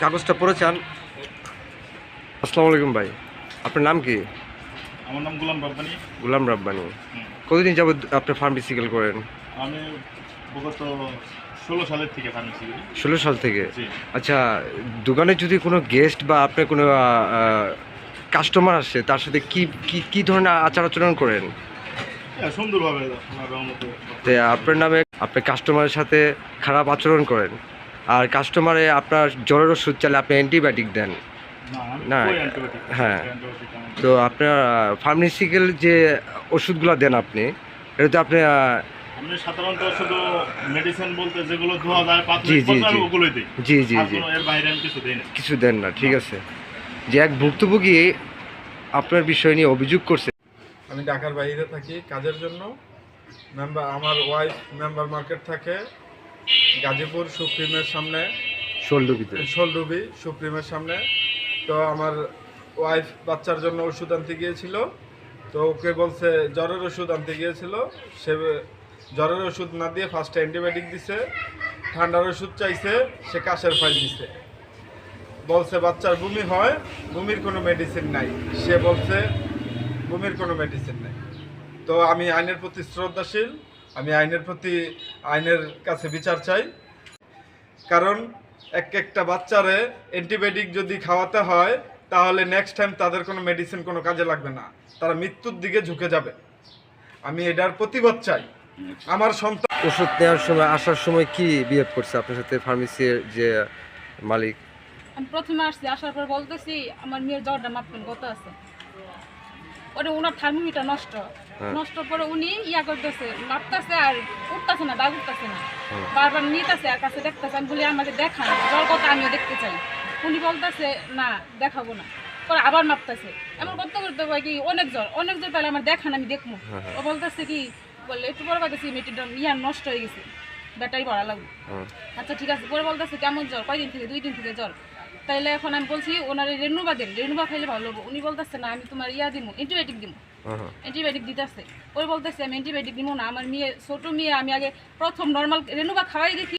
কাগজটা পড়ে চান। আসসালামু আলাইকুম ভাই আপনার নাম কি? আমার নাম গোলাম রব্বানি। গুলাম রাব্বানি। কতদিন যাবত আপনি ফার্মেসিক্যাল করেন? আমি বিগত ষোলো সালের থেকে ফার্মেসি করি। ষোলো সাল থেকে? আচ্ছা দোকানে যদি কোনো গেস্ট বা আপনার কোনো কাস্টমার আসে তার সাথে কি কি কি ধরনের আচার আচরণ করেন? সুন্দরভাবে আপনার যে আপনার নামে আপনার কাস্টমারের সাথে খারাপ আচরণ করেন? আর কাস্টমারে আপনার জ্বরের ওষুধ চালে আপনি অ্যান্টিবায়োটিক দেন। না হ্যাঁ। তো আপনার ফার্মেসিক্যাল যে ওষুধগুলো দেন আপনি এটাতে আপনি আমি সাধারণত শুধু মেডিসিন বলতে যেগুলো ধোয়া যায় জি, প্রাথমিক জি, পর্যায়ে জি। ওগুলোই দিই। জি জি জি। এর বাইরে আমি কিছু দিই না। কিছু দেন না ঠিক আছে। যে এক ভুক্তভোগী আপনার বিষয় নিয়ে অভিযোগ করছে। আমি ঢাকার বাইরে থাকি কাজের জন্য। মেম্বার আমার ওয়াইফ মেম্বার মার্কেট থাকে। গাজীপুর সুপ্রিমের সামনে শোলডুবিতে শোলডুবি সুপ্রিমের সামনে। তো আমার ওয়াইফ বাচ্চার জন্য ওষুধ আনতে গিয়েছিল। তো ওকে বলছে জ্বরের ওষুধ আনতে গিয়েছিল। সে জ্বরের ওষুধ না দিয়ে ফার্স্টে অ্যান্টিবায়োটিক দিছে। ঠান্ডার ওষুধ চাইছে সে কাশের ফাইল দিছে। বলছে বাচ্চার বমি হয় বমির কোনো মেডিসিন নাই। সে বলছে বমির কোনো মেডিসিন নাই। তো আমি আইনের প্রতি শ্রদ্ধাশীল। আমি আইনের প্রতি আইনের কাছে বিচার চাই। কারণ এক একটা বাচ্চারে অ্যান্টিবায়োটিক যদি খাওয়াতে হয় তাহলে নেক্সট টাইম তাদের কোনো মেডিসিন কোনো কাজে লাগবে না। তারা মৃত্যুর দিকে ঝুঁকে যাবে। আমি এটার প্রতিবাদ চাই। আমার সন্তান ওষুধ নেওয়ার সময় আসার সময় কি বিহেভ করছে আপনার সাথে ফার্মেসির যে মালিক? আমি প্রথমে আসছি আসার পর বলতেছি আমার মেয়ের জ্বরটা মাপবেন কত আছে। ওটা ওনার থার্মোমিটার নষ্ট। হ্যাঁ। নষ্ট করে উনি ইয়া করতেছে মাপতেছে আর উঠতেছে না দাগ উঠতেছে না। বারবার নিতেছে আর কাছে দেখতেছে আমি বলি আমাকে দেখান জ্বর কত আমিও দেখতে চাই। উনি বলতেছে না দেখাবো না। পরে আবার মাপতেছে এমন করতে করতে কয় কি অনেক জ্বর অনেক জ্বর তাহলে আমার দেখান আমি দেখব। হ্যাঁ, হ্যাঁ। ও বলতেছে কি বললে একটু পরে বলতেছি মেয়েটিটা ইয়ার নষ্ট হয়ে গেছে। ব্যাটারি ভরা লাগবে। আচ্ছা ঠিক আছে পরে বলতেছে কেমন জ্বর? কয়দিন থেকে? দুই দিন থেকে জ্বর? তাইলে এখন আমি বলছি ওনার রেনুবা দেন রেনুবা খাইলে ভালো হব উনি বলতেছে না আমি তোমার ইয়া দিব অ্যান্টিবায়োটিক দিব অ্যান্টিবায়োটিক দিতেছে। ওই বলতেছে আমি অ্যান্টিবায়োটিক দিব না আমার মেয়ে ছোট মেয়ে আমি আগে প্রথম নর্মাল রেনুবা খাওয়াই দেখি।